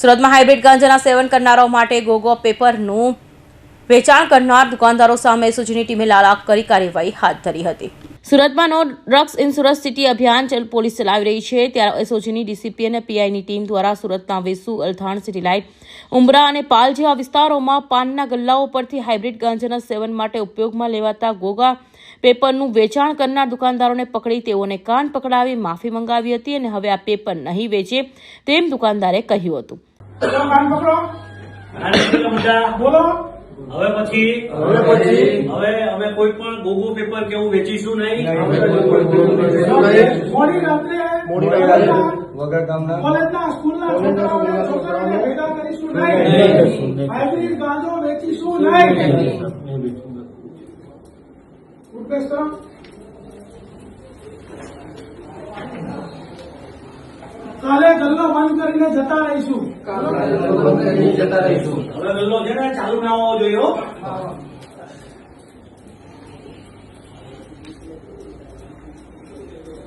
સુરતમાં હાઇબ્રિડ ગાંજાના સેવન કરનારાઓ માટે ગોગો પેપરનું વેચાણ કરનાર દુકાનદારો સામે સુજની ટીમે લાલાક કરી કાર્યવાહી હાથ ધરી હતી. સુરતમાં નો ડ્રગ્સ ઇન્સ્યોરન્સ સિટી અભિયાન પોલીસ ચલાવી રહી છે. ત્યારે એસઓજીની ડીસીપી અને પીઆઈની ટીમ દ્વારા સુરતના વેસુ, અલથાણ સિટી લાઇટ ઉમરા અને પાલ જેવા વિસ્તારોમાં પાનના ગલ્લાઓ પરથી હાઇબ્રિડ ગાંજાના સેવન માટે ઉપયોગમાં લેવાતા ગોગા પેપરનું વેચાણ કરનાર દુકાનદારોને પકડી તેઓને કાન પકડાવી, માફી મંગાવી હતી અને હવે આ પેપર નહીં વેચે તેમ દુકાનદારે કહ્યું હતું. કાન પકડો. બોલો. હવે પછી? હવે પછી? હવે અમે કોઈ પણ ગોગો પેપર કે એવું વેચીશું નહીં. મોડી રાત્રે મોડી રાત્રે વગર કામના કોલેજના સ્કૂલના છોકરાઓને છોકરાઓને ભેગા કરીશું નહીં. હાઇબ્રિડ ગાંજો વેચીશું નહીં. ઉઠબેસ કાલે ગલ્લો બંધ કરીને જતા રહીશું. જતા રહીશું. હવે ગલ્લો છે ને ચાલુ ના હોવો જોઈએ હો.